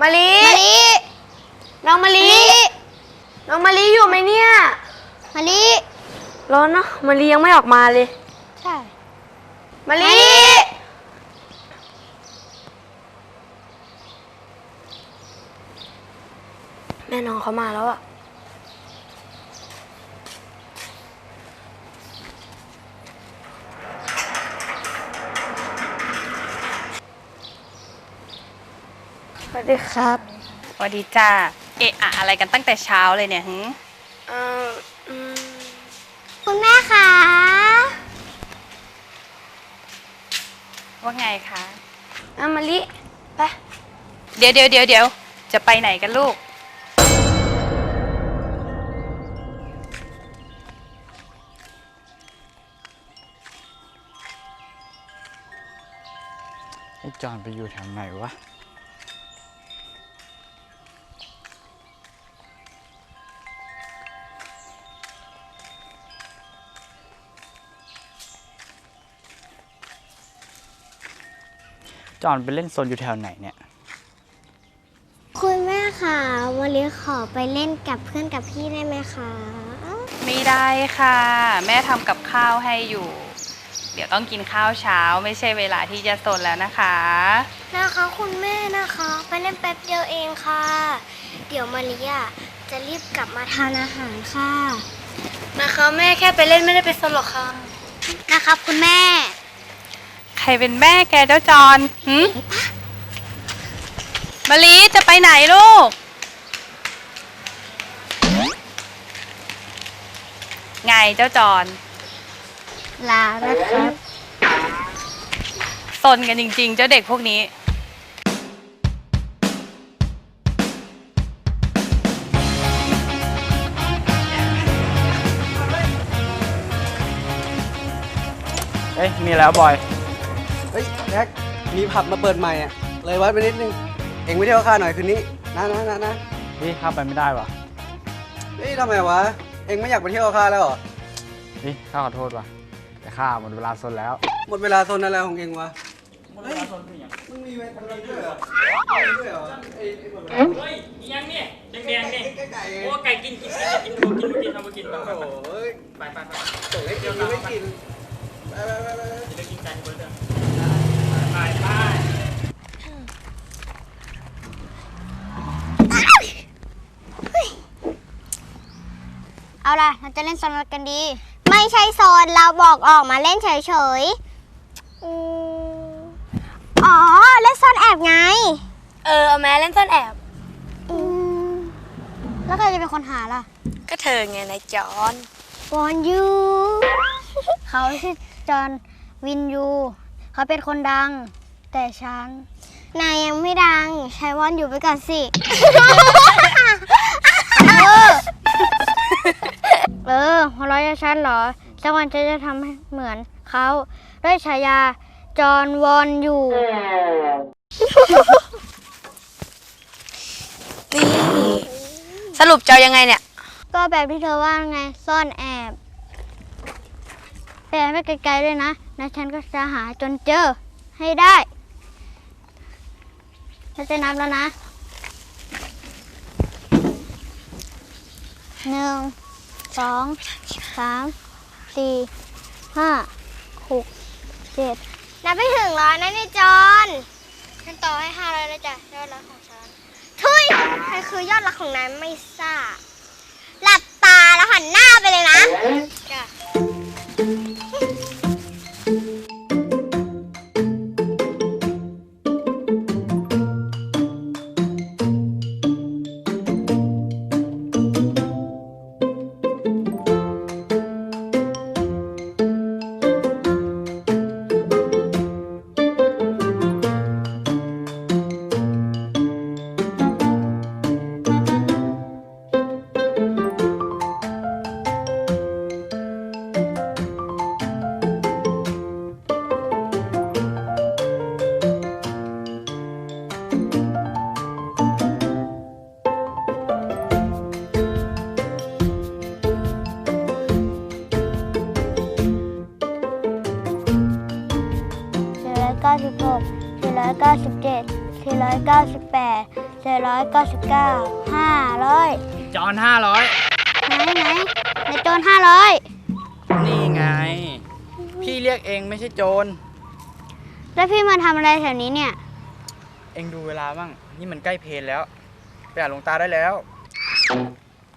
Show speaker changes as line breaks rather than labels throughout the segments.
มาลี
มะลิ
น้องมาลี
มะลิ
น้องมาลีอยู่ไหมเนี่ย
มะลิ
ร้อนเนาะมาลียังไม่ออกมาเลย
ใช่
มาลี
มะลิ
แม่น้องเขามาแล้วอะ วัสดีครับ
สวัสดีจ้าเอะอะอะไรกันตั้งแต่เช้าเลยเนี่ยหึ
เอ่ออืม
คุณแม่คะ
ว่าไงคะ
เอามาลีไป
เดี๋ยวเดี๋ยวเดี๋ยวเดี๋ยวจะไปไหนกันลูก
ไอ้จอนไปอยู่แถวไหนวะ จอนไปเล่นโซนอยู่แถวไหนเนี่ย
คุณแม่คะมะลิขอไปเล่นกับเพื่อนกับพี่ได้ไหมคะ
ไม่ได้ค่ะ แม่ทำกับข้าวให้อยู่ เดี๋ยวต้องกินข้าวเช้า ไม่ใช่เวลาที่จะสนแล้วนะคะ
นะคะคุณแม่นะคะ ไปเล่นแป๊บเดียวเองค่ะ เดี๋ยวมะลิอะจะรีบกลับมาทานอาหารค่ะ
นะคะแม่แค่ไปเล่นไม่ได้ไปสนหรอกค่ะ
นะครับคุณแม่
ใค รเป็นแม่แกเจ้าจอนหึมะลิจะไปไหนลูก ไงเจ้าจอน
ลาแล้วครับ
สนกันจริง ๆ เจ้าเด็กพวกนี้
เอ้ยมีแล้วบอย
เฮ้ยแจ็คมีผับมาเปิดใหม่อะ เลยวัดไปนิดนึง เอ็งไปเที่ยวข้าหน่อยคืนนี้ นะนะนะนะ
พี่เข้าไปไม่ได้วะ
เฮ้ยทำไมวะ เอ็งไม่อยากไปเที่ยวข้าแล้วเหรอ
พี่ข้าขอโทษวะแต่ข้าหมดเวลาโซนแล้ว
หมดเวลาโซนอะไรของเอ็งวะหมดเวลาโซนคืออย่างมึงมีเวลาด้วยเหรอมีด้วยเหรอไอ้ไอ้หมดเวลา
เฮ้ยอีหยังเนี่ยแดงๆเนี่ย
ไก่ไก่
โอ้ไก่กินกินกินกินกินกินกินทำมากินไป
โอ้โหเฮ้ย
ไปไปไป
ส่งให้กินยังไม่กินไปไปไปไป
จะได้กินไก่เบอร์เดิมไปไป
เอาล่ะ เราจะเล่นโซนอะไรกันดี ไม่ใช่โซน เราบอกออกมาเล่นเฉยๆอืมอ๋อ เล่นซ่อนแอบไง
เออเอาแม่เล่นซ่อนแอบ
อืม แล้วใครจะเป็นคนหาล่ะ
ก็เธอไงนายจอน
วอนยู เขาชื่อจอห์นวินยู เขาเป็นคนดัง แต่ฉัน นายยังไม่ดังใช้วอนอยู่ไปก่อนสิ เออ เออหัวเราะจากฉันเหรอสักวันฉันจะทำให้เหมือนเขาด้วยฉายาจอห์นวอนอยู่
นี่สรุปจะเอายังไงเนี่ย
ก็แบบที่เธอว่าไงซ่อนแอบ แต่ไม่ไกลๆด้วยนะแล้วฉันก็จะหาจนเจอให้ได้ฉันจะนับแล้วนะหนึ่งสองสามสี่ห้าหกเจ็ดนับไปถึงร้อยนะนี่จอนฉันต่อให้ห้าร้อยแล้วจ้ะยอดรักของฉันทุยใครคือยอดรักของนายไม่ทราบหลับตาแล้วหันหน้าไปเลยนะจ้ะ
พี่เรียกเองไม่ใช่โจร
แล้วพี่มาทำอะไรแถวนี้เนี่ย
เองดูเวลาบ้าง นี่มันใกล้เพลนแล้ว ไปหาหลวงตาได้แล้ว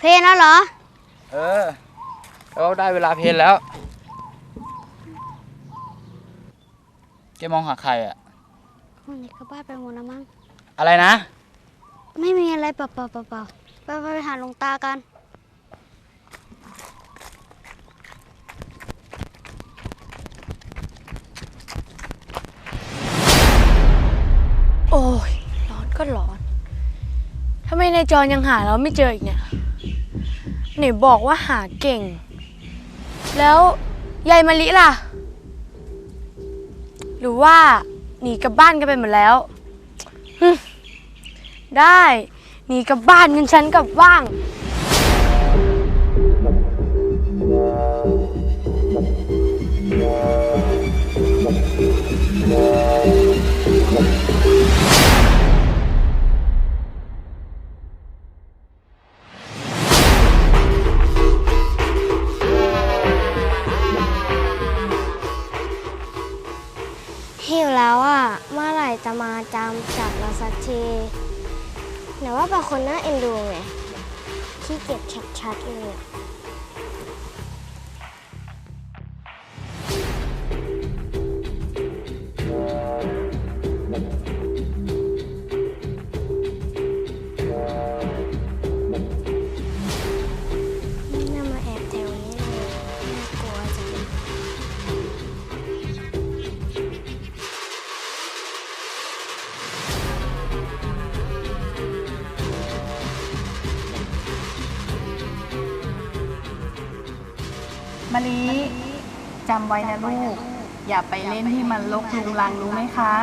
เพลนแล้วเหรอ
เออแล้วได้เวลาเพลนแล้วแกมองหาใครอะ
คนนี้ก็บ้านไปหมดแล้วมั้ง
อะไรนะ
ไม่มีอะไรเปล่าเปล่าเปล่าเปล่าไปไปไปหาหลวงตากัน
โอ้ยร้อนก็ร้อนทำไมนายจอนยังหาเราไม่เจออีกเนี่ยไหนบอกว่าหาเก่ง แล้วยายมะลิล่ะ หรือว่าหนีกลับบ้านกันไปหมดแล้วได้หนีกลับบ้านกันฉันกลับบ้าง
จะมาจำจับเราสักทีแต่ว่าบางคนน่าเอ็นดูไงขี้เกียจชัดๆเลย ไว้นะ
ลูก อย่าไปเล่นที่มันลกลุงลังรู้ไหมคะ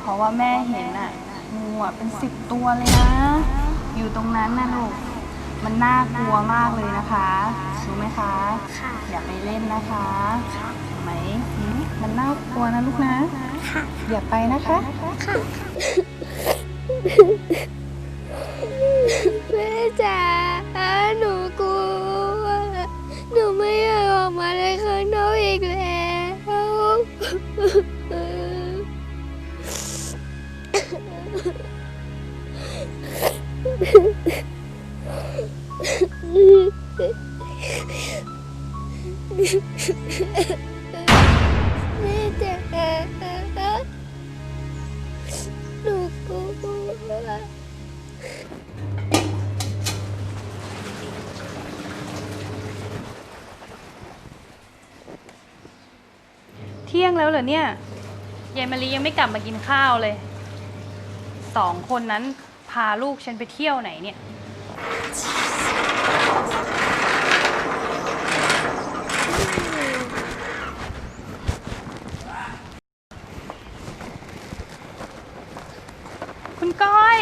เพราะว่าแม่เห็นอะงูอะเป็นสิบตัวเลยนะ อยู่ตรงนั้นนะลูก มันน่ากลัวมากเลยนะคะรู้ไหมคะ อย่าไปเล่นนะคะไหมมมันน่ากลัวนะลูกนะ อย่าไปนะคะ
แม่จ๋า
เที่ยงแล้วเหรอเนี่ยยายมะลิยังไม่กลับมากินข้าวเลยสองคนนั้นพาลูกฉันไปเที่ยวไหนเนี่ย คุณก้อย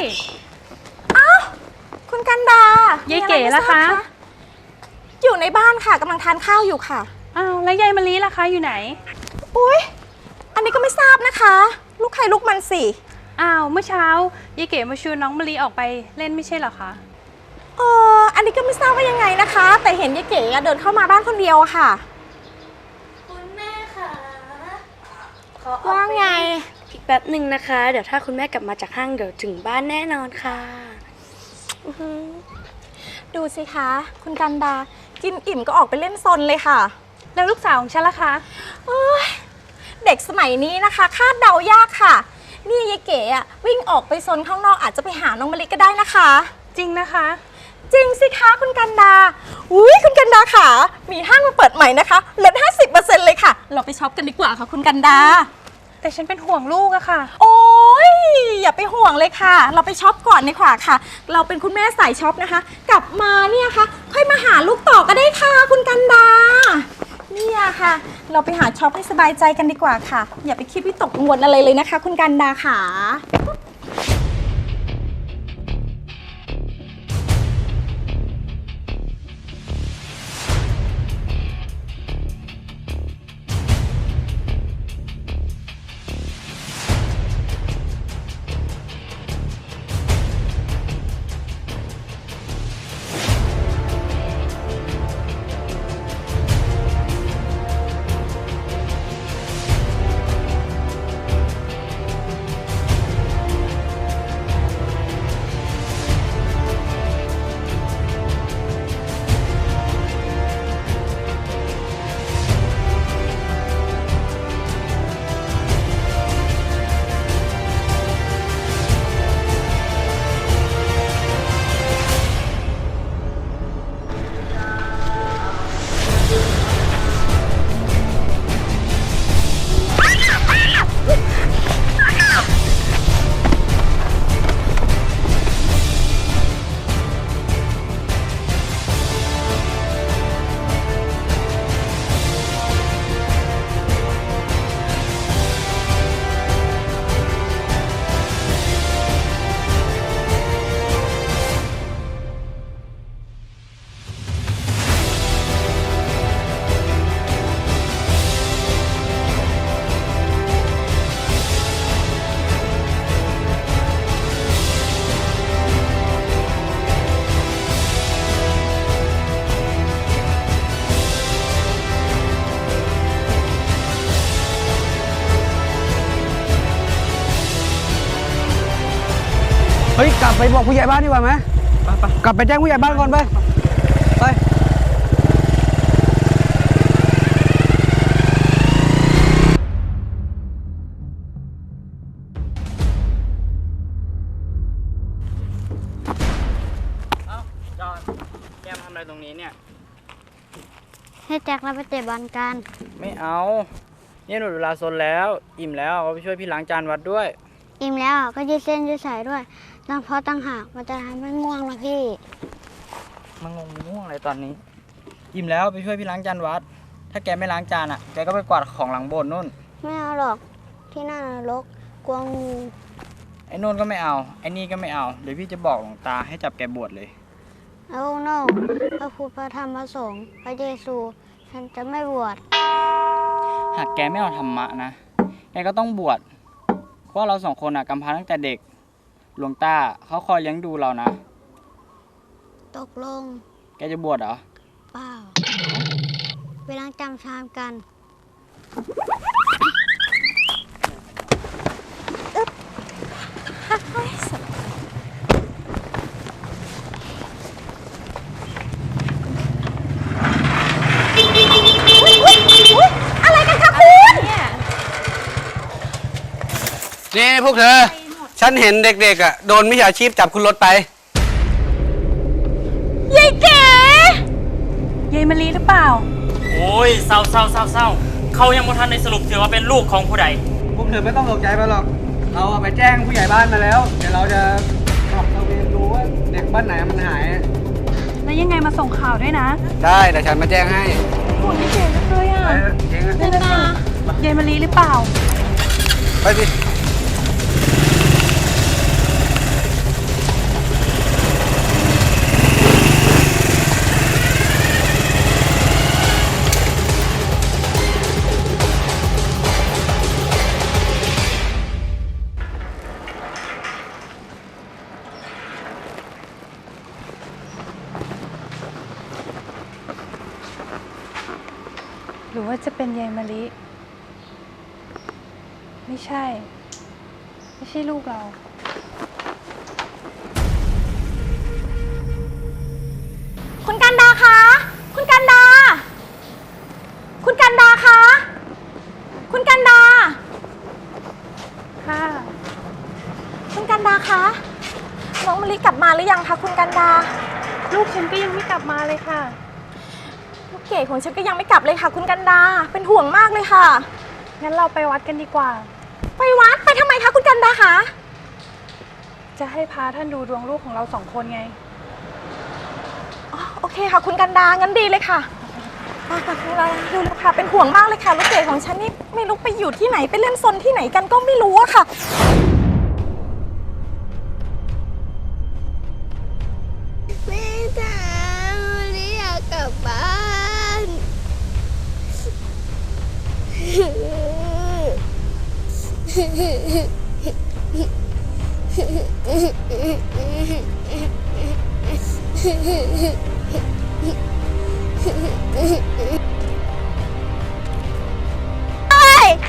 คุณกันดายา
ยเก๋ล่ะคะ
อยู่ในบ้านค่ะกำลังทานข้าวอยู่ค่ะ
อ้าวแล้วยายมะลิล่ะคะอยู่ไหน
อุ้ยอันนี้ก็ไม่ทราบนะคะ ลูกใครลูกมันสิ
อ้าวเมื่อเช้ายายเก๋มาชวนน้องมะลิออกไปเล่นไม่ใช่เหรอคะ
เอออันนี้ก็ไม่ทราบว่ายังไงนะคะ แต่เห็นยายเก๋อะเดินเข้ามาบ้านคนเดียวอะค่ะ
คุณแม่ค่ะขอ
ว่าไง
อีกแป๊บหนึ่งนะคะ เดี๋ยวถ้าคุณแม่กลับมาจากห้างเดี๋ยวถึงบ้านแน่นอนค่ะ
ดูสิคะ คุณกันดา กินอิ่มก็ออกไปเล่นซนเลยค่ะ
แล้วลูกสาวของฉันล่ะคะ
เอ้ยเด็กสมัยนี้นะคะ คาดเดายากค่ะ นี่ยายเก๋อะวิ่งออกไปซนข้างนอกอาจจะไปหาน้องมะลิก็ได้นะคะ
จริงนะคะ
จริงสิคะคุณกันดา อุ้ยคุณกันดาค่ะ มีห้างมาเปิดใหม่นะคะลด50%เลยค่ะ เราไปช็อปกันดีกว่าค่ะคุณกันดา
แต่ฉันเป็นห่วงลูกอะค่ะ
โอ้ยอย่าไปห่วงเลยค่ะ เราไปช็อปก่อนดีกว่าค่ะ เราเป็นคุณแม่สายช็อปนะคะ กลับมาเนี่ยค่ะ ค่อยมาหาลูกต่อก็ได้ค่ะ คุณกันดา เนี่ยค่ะ เราไปหาช็อปให้สบายใจกันดีกว่าค่ะ อย่าไปคิดวิตกกังวลอะไรเลยนะคะ คุณกันดาค่ะ
บไปบอกผู้ใหญ่บ้านดีกว่าไหมกลับไปแจ้งผู้ใหญ่บ้านก่อนไปไป
เอ้าจอนแกมาทำอะไรตรงนี้เนี่ย
ให้แจ็คเราไปเตะบอลกัน
ไม่เอา เนี่ยหมดเวลาซนแล้ว อิ่มแล้วเอาไปช่วยพี่ล้างจานวัดด้วย
อิ่มแล้วอะก็ยืดเส้นยืดสายด้วยตั้งเพราะตั้งหากมันจะทำให้ง่วงนะพี่
มันงงง่วงอะไรตอนนี้ อิ่มแล้วไปช่วยพี่ล้างจานวัด ถ้าแกไม่ล้างจานอะ แกก็ไปกวาดของหลังโบสถ์นู่น
ไม่เอาหรอกที่นั่นนรกกลัวงู
ไอ้นู่นก็ไม่เอา ไอ้นี่ก็ไม่เอา เดี๋ยวพี่จะบอกหลวงตาให้จับแกบวชเลย
เอาโน่พระพุทธพระธรรมพระสงฆ์พระเยซูฉันจะไม่บวช
หากแกไม่เอาธรรมะนะ แกก็ต้องบวชเพ ราะเราสองคนอะกำพร้าตั้งแต่เด็ก หลวงตาเขาคอยเลี้ยงดูเรานะ
ตกลง
แกจะบวชเหรอ
เปล่าไปล้างจำชามกัน
อะไรกันคะคุณ
นี่พวกเธอ ฉันเห็นเด็กๆอะโดนมิจฉาชีพจับขึ้นรถไป
ยายเก๋ยายมะลิหรือเปล่า
โอ้ยเศร้าเศร้าเศร้าเศร้าเขายังบ่ทันในสรุปถือว่าเป็นลูกของผู้ใด
พวกเธอไม่ต้องตกใจไปหรอก เราเอาไปแจ้งผู้ใหญ่บ้านมาแล้ว เดี๋ยวเราจะสอบตระเวนดูว่าเด็กบ้านไหนมันหาย
แล้วยังไงมาส่งข่าวด้วยนะ
ได้เดี๋ยวฉันมาแจ้งให้
โหยายเก๋จังเลยอะ
ไปเถอะเองอะ
นั่นน่ะยายมะลิหรือเปล่า
ไปสิ
คะคุณกันดา ลูก
ฉันก็ยังไม่กลับมาเลยค่ะ
ลูกเก๋ของฉันก็ยังไม่กลับเลยค่ะ คุณกันดา เป็นห่วงมากเลยค่ะ
งั้นเราไปวัดกันดีกว่า
ไปวัดไปทำไมคะคุณกันดาคะ
จะให้พาท่านดูดวงลูกของเราสองคนไง
อ๋อโอเคค่ะ คุณกันดา งั้นดีเลยค่ะไปค่ะคุณกันดาดูเลยค่ะ เป็นห่วงมากเลยค่ะ ลูกเก๋ของฉันนี่ไม่รู้ไปอยู่ที่ไหนไปเล่นซนที่ไหนกันก็ไม่รู้อะค่ะ
ย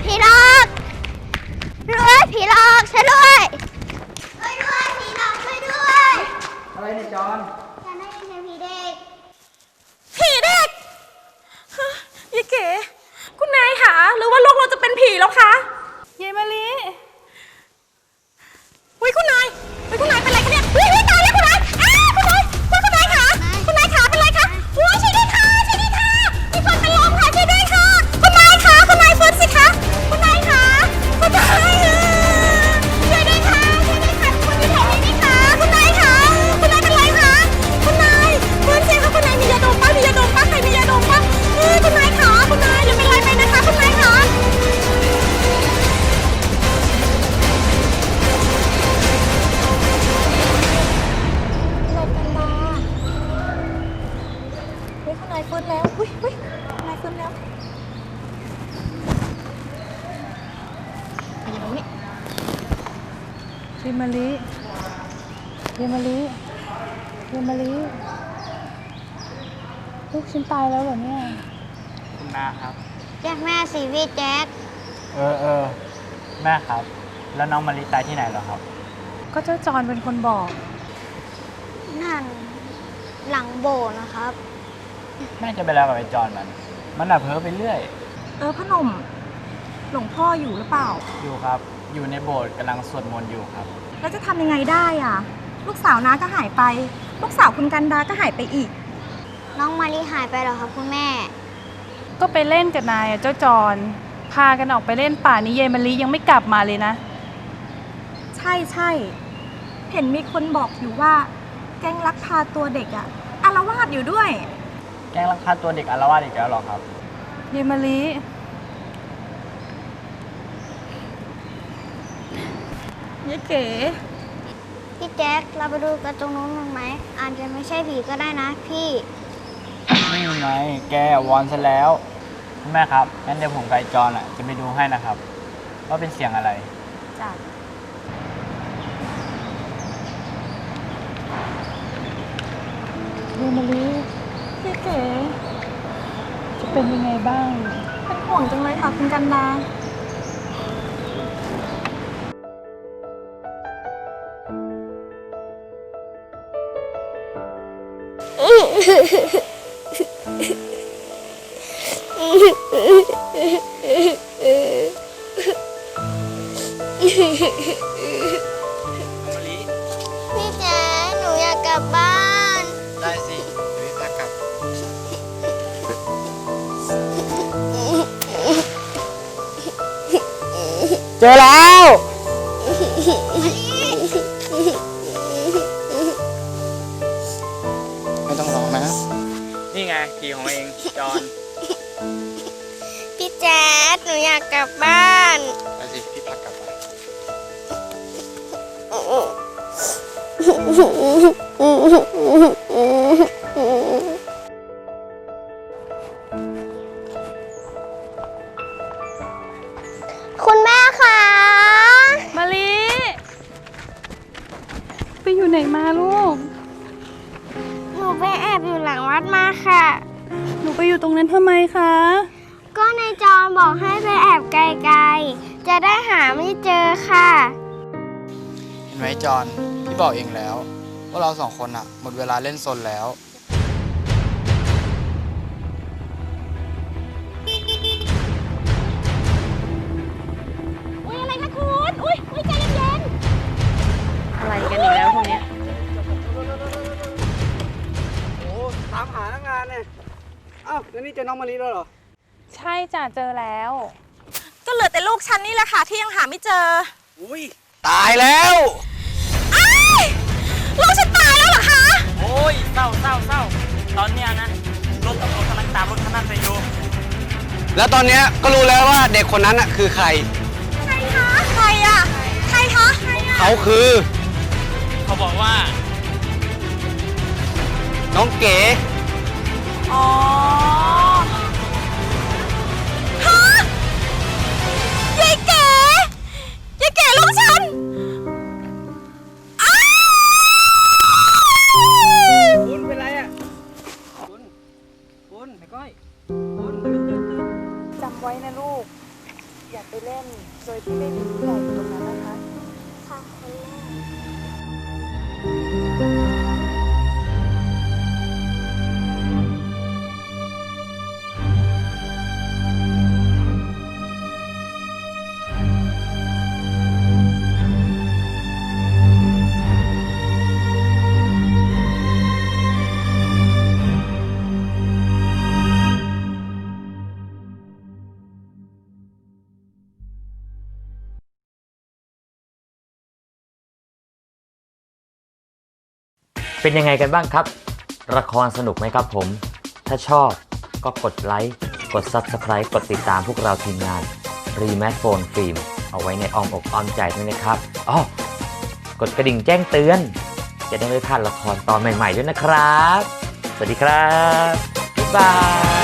ผีหลอกด้วยผีหลอกช่วยด้วยช่วยด้วยผีหลอกช่วยด้วย
อะไรเนี่ยจอน
ฉันได้ยินเสียงผีเด็ก
ผีเด็กฮะยายเก๋คุณนายคะหรือว่าลูกเราจะเป็นผีแล้วคะ
ยายมะลิ
ยายมะลิยายมะ
ลิลูกฉันตายแล้วเหรอเนี่ย
คุณนาครับ
เรียกแม่สิพี่แจ๊ค
เออเออแม่ครับ แล้วน้องมาริตายที่ไหนเหรอครับ
ก็เจ้าจอนเป็นคนบอก
นั่นหลังโบสถ์นะครับ
แม่จะไปแล้วกับไอ้จอนมัน มันอะเพ้อไปเรื่อย
เออพ่อหนุ่มหลวงพ่ออยู่หรือเปล่า
อยู่ครับ อยู่ในโบสถ์กำลังสวดมนต์อยู่ครับ
แล้วจะทำยังไงได้อะ ลูกสาวน้าก็หายไป ลูกสาวคุณกันดาก็หายไปอีก
น้องมารีหายไปเหรอครับคุณแม่
ก็ไปเล่นกับนายอะเจ้าจอนพากันออกไปเล่นป่านี้เยายมะลิยังไม่กลับมาเลยนะ
ใช่ใช่เห็นมีคนบอกอยู่ว่า แก๊งลักพาตัวเด็กอะอารวาสอยู่ด้วย
แกล้งลักพาตัวเด็กอารวาสอีกแล้วเหรอครับ
เยายมะลิ ยายเก๋
พี่แจ็คเราไปดูกันตรงนู้นมั้งไหมอาจจะไม่ใช่ผีก็ได้นะพี่
นี่ไงแกวอนซะแล้วคุณแม่ครับงั้นเดี๋ยวผมกับไอ้จอนอะจะไปดูให้นะครับ ว่าเป็นเสียงอะไร
จ้ะเยายมะลิยายเก๋จะเป็นยังไงบ้าง
เป็นห่วงจังเลยค่ะคุณกันดา
พี่แจ๊คหนูอยากกลับบ้าน
ได้สิเดี๋ยวพี่พากลับ เจอแล้ว นี่ไงผีของเองจอน
พี่แจ๊คหนูอยากกลับบ้าน
ได้สิพี่พากลับมา
คุ
ลา
เล่
นซนแล้ว
อุ้ยอะไรคะคุณ อุ้ยอุ้ยใจเย็น
อะไรกันอีกแล้วพวกเนี้ย
โอ้ตามหาตั้งนานเนี่ยอ้าวแล้วนี่เจอน้องมะลิแล้วเหรอ
ใช่จ้ะเจอแล้ว
ๆ ก็เหลือแต่ลูกฉันนี่แหละค่ะที่ยังหาไม่เจอ
อุ้ย
ตายแล้ว
ยเศ
ร้าเศร้าเศร้าตอนเนี้ยนะรถตำรวจกำลังตามรถคันนั้นไปอยู่
แล้วตอนเนี้ยก็รู้แล้วว่าเด็กคนนั้นน่ะคือใคร
ใครคะใครอะใครคะใครอะ
เขาคือ
เขาบอกว่า
น้องเก๋
อ๋อ
เป็นยังไงกันบ้างครับ ละครสนุกไหมครับผม ถ้าชอบก็กดไลค์ กด Subscribe กดติดตามพวกเราทีมงาน r e m a t Phone Film เอาไว้ในอ้อมอกอ้อมใจด้วยนะครับอ๋อกดกระดิ่งแจ้งเตือน จะได้ไม่พลาดละครตอนใหม่ ๆ ด้วยนะครับ สวัสดีครับ บ๊ายบาย